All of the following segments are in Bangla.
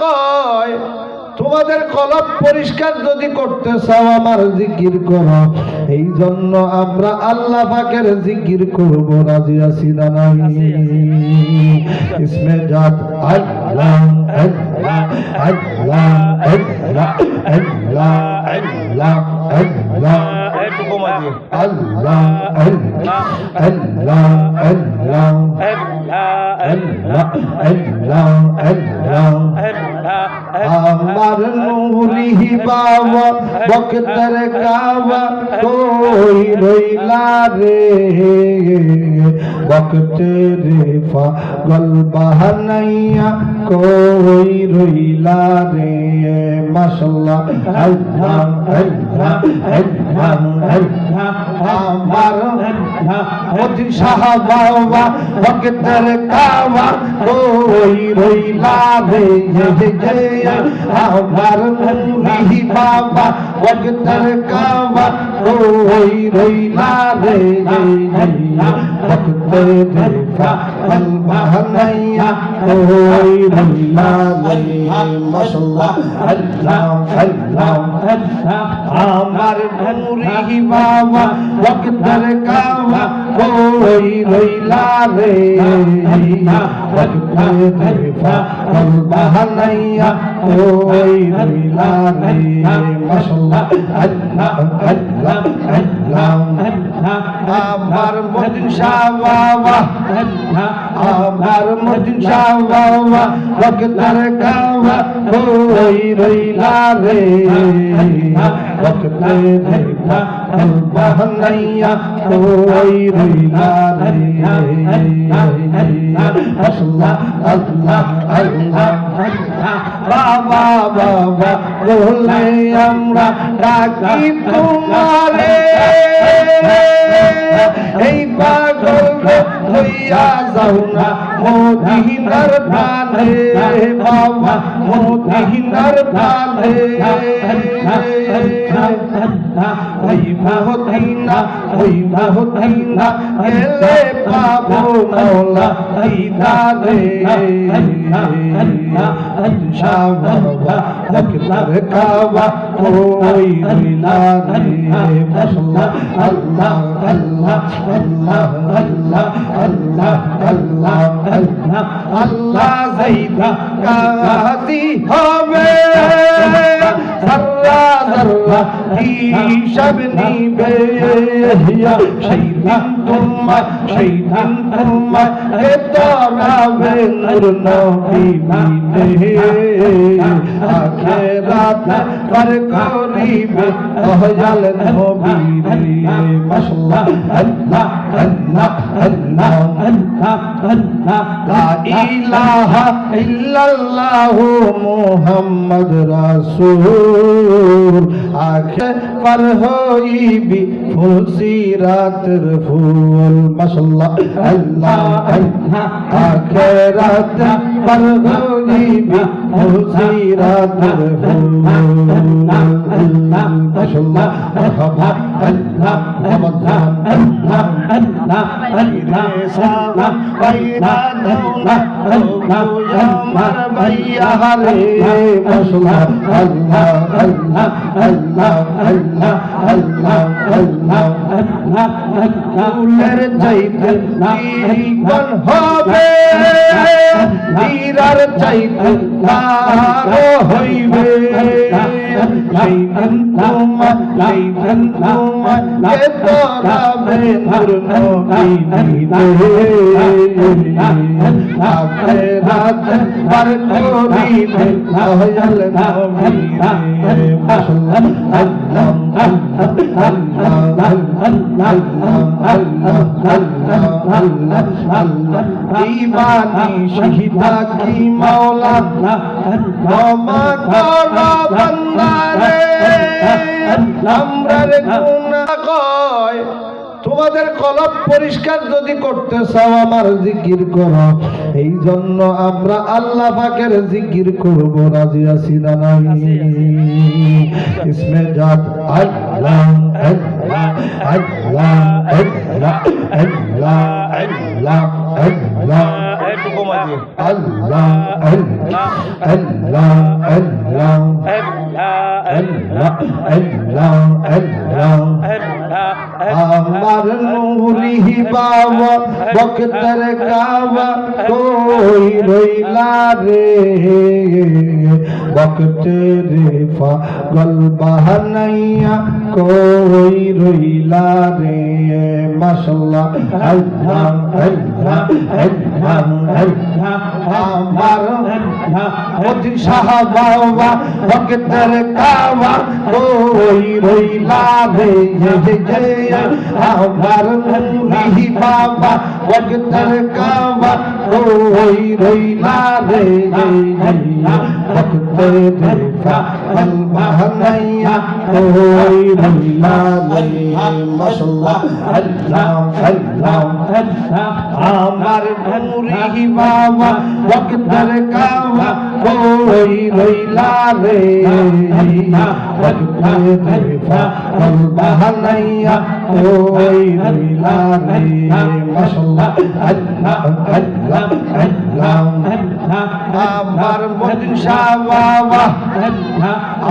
কয় তোমাদের কলব পরিষ্কার যদি করতে চাও আমার জিকির করো। এই জন্য আমরা আল্লাহ পাকের জিকির করব। রাজি আছি না নাই? ইসমে জাত আল্লাহ আল্লাহ আল্লাহ আল্লাহ আল্লাহ আল্লাহ। আল্লাহ আল্লাহ আল্লাহ আল্লাহ আল্লাহ আল্লাহ আল্লাহ আমার নূরি বাবা বক্তর কাবা কই রইলা রে বক্তে রে পাগল বাহানাইয়া কই রইলা রে মাশাল্লাহ আল্লাহ আল্লাহ আল্লাহ আল্লাহ মোদিন শাহ বাবা ভক্তের কাবা ওই রই লাভে আমার মিহি বাবা ভক্তের কাবা ওই রই লাভে ভক্তের هنيا طويل الله ما شاء الله الله الله الله আমার মুরি বাবা বকদার কাওয়া কই রইলা রে বকদার কাওয়া আল্লাহ নাইয়া কই রইলা রে মাশাআল্লাহ আল্লাহ আল্লাহ আল্লাহ মদিন শাহ বাবা। আমার মদিন বাবা বক্তর কাবা কই রইলা রে। বক্তে দেখা বাহানাইয়া কই রইলা রে। আল্লাহ আল্লাহ আল্লাহ বাবা বাবা বলে আমরা ডাকি তোমারে। এই পাগল হইয়া যাও না। মোদিনার প্রাণে বাবা মোদিনার প্রাণে। ওই মহদিনা ওই মহদিনা এলে পাবো মৌলা দিদারে কাবা ওই মাশাআল্লাহ আল্লাহ আল্লাহ আল্লাহ আল্লাহ আল্লাহ আল্লাহ আল্লাহ আল্লাহ যাইদা কাতি হবে জাররা হিসাব নিবে? সেই দিন তোমার সেই দিন তোমার, এ তরাবে নূর নবী মিলে। আখেরাত পার করিবে দয়াল নবী রে মাশাআল্লাহ আল্লাহ আল্লাহ আল্লাহ আল্লাহ আল্লাহ। লা ইলাহা ইল্লাল্লাহ পার হইবি ফুসিরাতের ফুল মাশাআল্লাহ আল্লাহ আল্লাহ আখেরাত পার হইবি ফুসিরাতের ফুল মাশাআল্লাহ মারহাবা আল্লাহ রমাদান আল্লাহ আল্লাহ আল্লাহ সালাম বাইরা দৌলা আল্লাহ আমার ভাইয়া রে মাশাআল্লাহ আল্লাহ আল্লাহ ফুলের চাইতে জীবন হবে হীরার চাইতে হইবে রাত দিবানি শহীদা কি মৌলা ক্ষমা কর বন্দারে। আমরার গুণা কয় তোমাদের কলব পরিষ্কার যদি করতে চাও আমার জিকির করো এই জন্য আমরা আল্লাহ পাকের জিকির করব রাজি আছি না নাই ইসমে জাত আল্লাহ আল্লাহ আল্লাহ আল্লাহ আল্লাহ আল্লাহ আল্লাহ একটু কমা আল্লাহ আল্লাহ আল্লাহ আল্লাহ আল্লাহ আল্লাহ আমার নূরি বাবা, বক্তর কাবা কই রইলা রে? বক্ত রে পাগল বাহানাইয়া কই রইলা রে? মাশাল্লাহ, আল্লাহ আল্লাহ আল্লাহ আল্লাহ, আমার মদিন শাহ বক্তর কাবা কই রইলা রে? जया आभार नंदी बाबा वजतर कावा रोई रोई लाले जया भक्त देखा अल्लाह नैया रोई रोई लाले मशल्ला अल्लाह अल्लाह अल्लाह आमर नूरी बाबा वजतर कावा रोई रोई लाले भक्त देखा المهنية ويلي لاني ما شاء الله عدنا عدنا عدنا আমার মদিন শাহ বাবা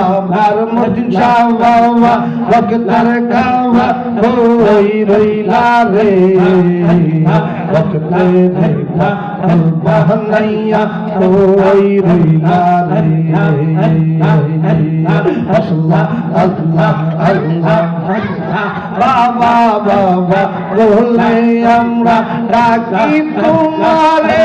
আমার মদিন শাহ বাবা ভক্তার গাওয়া ওই রইলা রে বক্ত রে পাগল বাহানাইয়া কই রইলা রে মাশাল্লাহ আল্লাহ আল্লাহ বাবা আমরা ডাকি তোমারে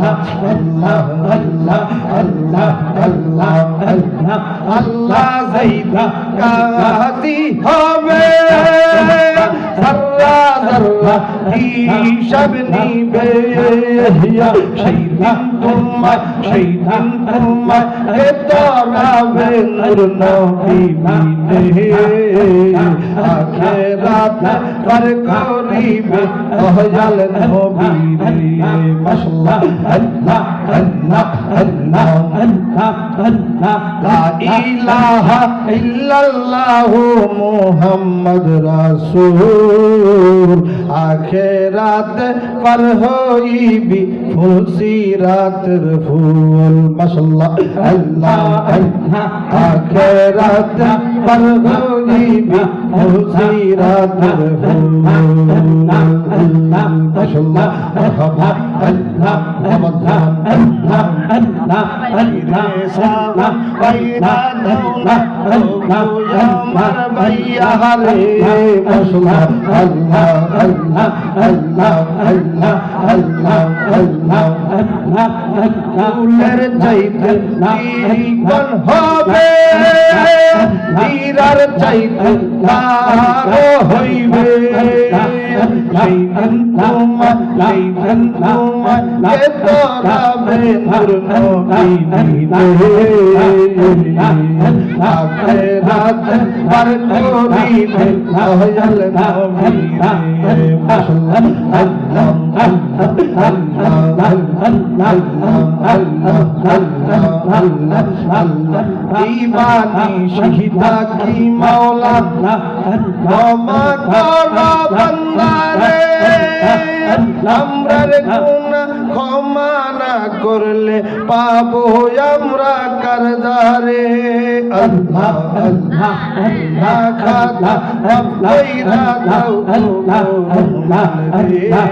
আল্লাহ আল্লাহ আল্লাহ আল্লাহ আল্লাহ আল্লাহ আল্লাহ যাইদা কাতি হবে সারা সারা হিসাব নিবে দিন তোমার দিন তোমার এ তরাবে নূর নবী মিলে আখেরাত পার করিবে দয়াল নবী রে মাশাআল্লাহ আল্লাহ আল্লাহ আল্লাহ লা ইলাহা ইল্লাল্লাহু মুহাম্মদ রাসূল আখেরাত পার হইবি ফুলসিরাতের ফুল মাশাআল্লাহ আল্লাহ আল্লাহ আখেরাত পার হইবি ফুলসিরাতের ফুল মাশাআল্লাহ মারহাবা আল্লাহ রমাদান আল্লাহ আল্লাহ মধ্যম أنا أنا سوا بينا دولة يوم البيع عليه أشهد الله الله الله الله الله الله Allah কি মাওলা না করলে পাবো আমরা কারদারে আল্লাহ আল্লাহ আল্লাহ খাতা আল্লাহ আল্লাহ আল্লাহ আল্লাহ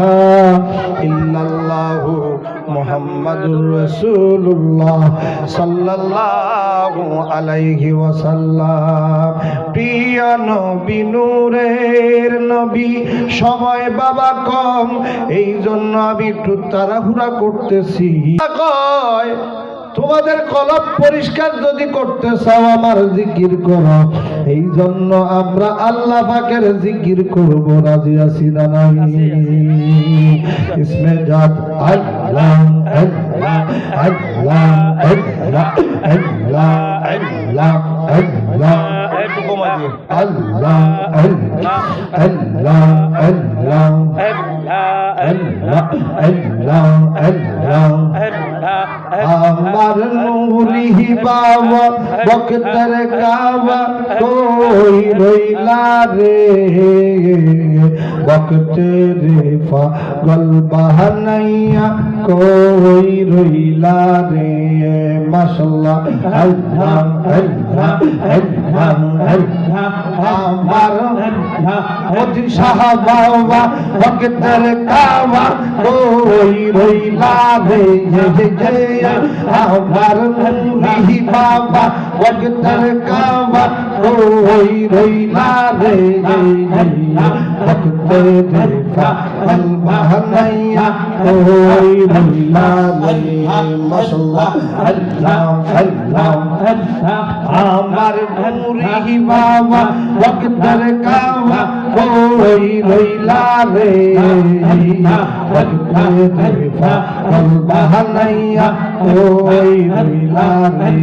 ইলাহা ইল্লাল্লাহু মুহাম্মাদ মুহাম্মাদুর রাসূলুল্লাহ আলাইহি ওয়াসাল্লাম। প্রিয় নবী, নূরের নবী সময় বাবা কম। এই জন্য আমি একটু তাড়াহুড়া করতেছি। কয়? তোমাদের কলব পরিষ্কার যদি করতে চাও আমার জিকির করো। এই জন্য আমরা আল্লাহ পাকের জিকির করব রাজি আছি না নাই? ইসমে জাত আল্লাহ আল্লাহ আল্লাহ আল্লাহ আল্লাহ আল্লাহ আল্লাহ আল্লাহ আল্লাহ আল্লাহ আল্লাহ अख्तर कावा कोई रोइला रे। वक्त रे पागल बहनैया কই রইলা রে, মাশাল্লাহ। আল্লাহ আল্লাহ আল্লাহ আল্লাহ, আমার মদিন শাহ বাবা বক্তর কাবা কই রইলা রে আমার মুনি বাবা বক্তর কাবা কই রইলা রে বক্তর পাগল বাহানাইয়া কই আমার মুরি বাবা বকদার কাওয়া কই রইলা রে বকদার কাওয়া আল্লাহ নাইয়া কই রইলা রে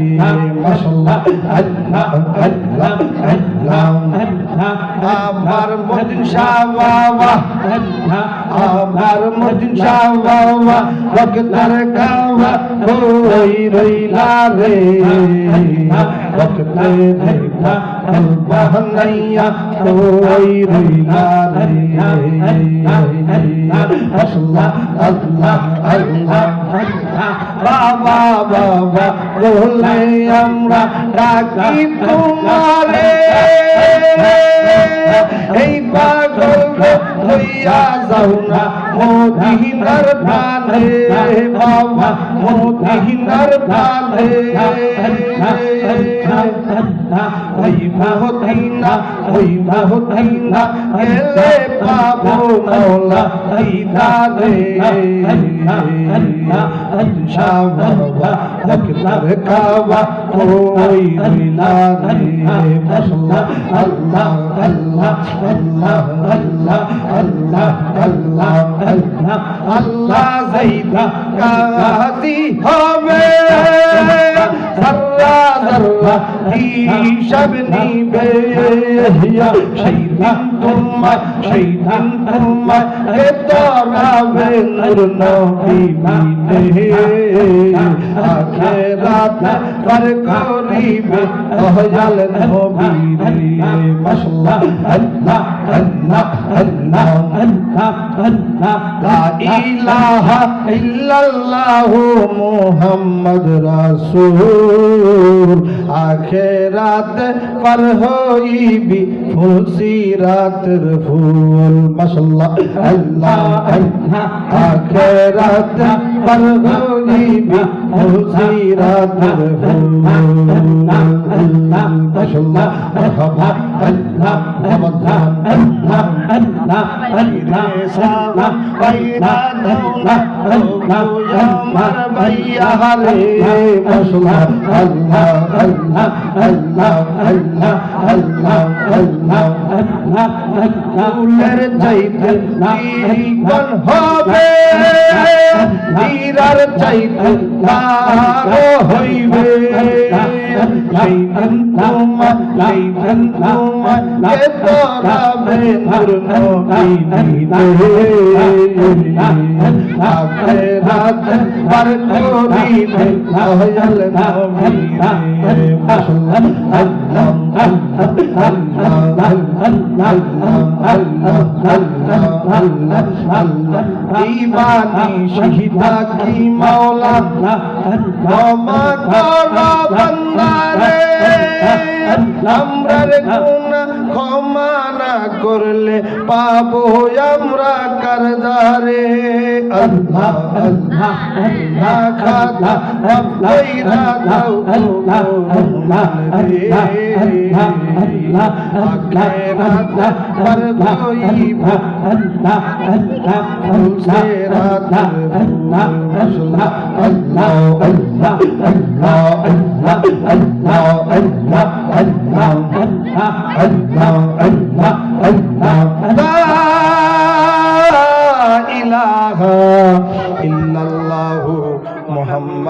মাশাআল্লাহ আল্লাহ আল্লাহ আল্লাহ আমার মদিন শাহ বাবা আল্লাহ আমার মদিন শাহ বাবা वक़्तर गांव होई रोईला रे वक़्तर देखा बहनैया होई रोईला रे अल्लाह अल्लाह अल्लाह বাবা বাবা বলে আমরা ডাকি তোমারে এই পাগল হইয়া যাও না। মদিনার প্রাণে বাবা মদিনার প্রাণে ওই মহদিনা ওই মহদিনা এলে পাবো মৌলা দিদারে শাহ কাবা ওই লীলা রে মাশাআল্লাহ আল্লাহ আল্লাহ। আল্লাহ আল্লাহ আল্লাহ আল্লাহ আল্লাহ আল্লাহ আল্লাহ জাইদা কাতি হবে সাল্লা সাল্লা হিসাব নিবে ইয়া শৈতান তোমার শৈতান তোমার এ তোরা বেনুর নবী মিলে আখেরাত ফর করিবে ওহজাল নবী রে মাশাআল্লাহ আল্লাহ আল্লাহ আল্লাহ আল্লাহ আল্লাহ লা ইলাহা ইল্লাল্লাহ মুহাম্মদ রাসূল আখেরাত পার হইবি ফুসিরাতের ফুল মাশাআল্লাহ আল্লাহ আল্লাহ আখেরাত পার হইবি ফুসিরাতের ফুল মাশাআল্লাহ মারহাবা আল্লাহ রমাদান আল্লাহ চাইতে জীবন হবে হীরার চাইতে হইবে ইমানি শহীদা কি মাওলানা ক্ষমা করো বান্দার 来来。রে গুনাহ ক্ষমা না করলে পাবো আমরা কারদারে আল্লাহ আল্লাহ আল্লাহ খাতা কইরা দাও আখেরাত পর গইব ফুলসেরাত আল্লাহ আল্লাহ আল্লাহ আল্লাহ আল্লাহ আল্লাহ আল্লাহ আল্লাহ আল্লাহ আল্লাহ আল্লাহ লা لا إله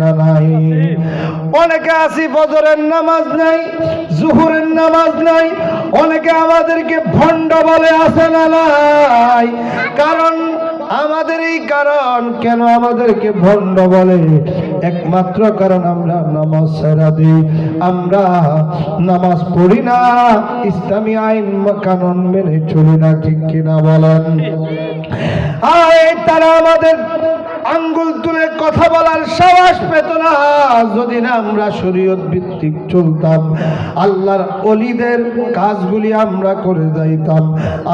না নাই। অনেকে আসি ফজরের নামাজ নাই, জুহুরের নামাজ নাই, অনেকে আমাদেরকে ভণ্ড বলে আসে না নাই। কারণ আমাদের এই কারণ কেন আমাদেরকে ভণ্ড বলে? একমাত্র কারণ আমরা নামাজ ছেড়া দিই। আমরা নামাজ পড়ি না, ইসলামী আইন কানুন মেনে চলি না, ঠিক কিনা বলেন? আয়, তারা আমাদের আঙ্গুল তুলে কথা বলার সাহস পেত না। যদি না আমরা শরীয়ত ভিত্তিক চলতাম, আল্লাহর অলিদের কাজগুলি আমরা করে যাইতাম,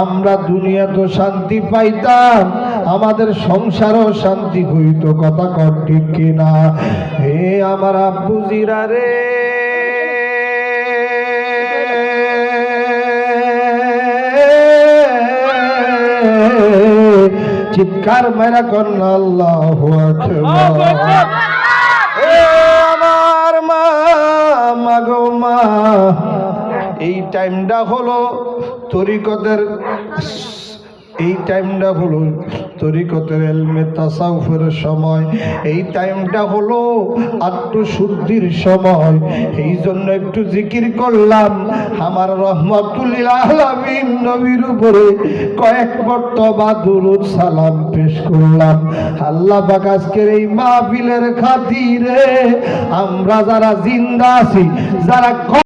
আমরা দুনিয়া তো শান্তি পাইতাম, আমাদের সংসারও শান্তি হইতো, কথা কর ঠিক কিনা? হে আমার আব্বু রে। চিৎকার মেরা কন্যা, আল্লাহ টাইমটা হলো তরিকতের, এই টাইমটা হলো তরিকতের এলমে তাসাউফের সময়, এই টাইমটা হলো আত্মশুদ্ধির সময়। এই জন্য একটু জিকির করলাম, আমার রহমতুল্লিল নবীর উপরে কয়েক বর্তবা দুরুদ সালাম পেশ করলাম। আল্লাহ পাক আজকের এই মাহফিলের খাতিরে আমরা যারা জিন্দা আছি, যারা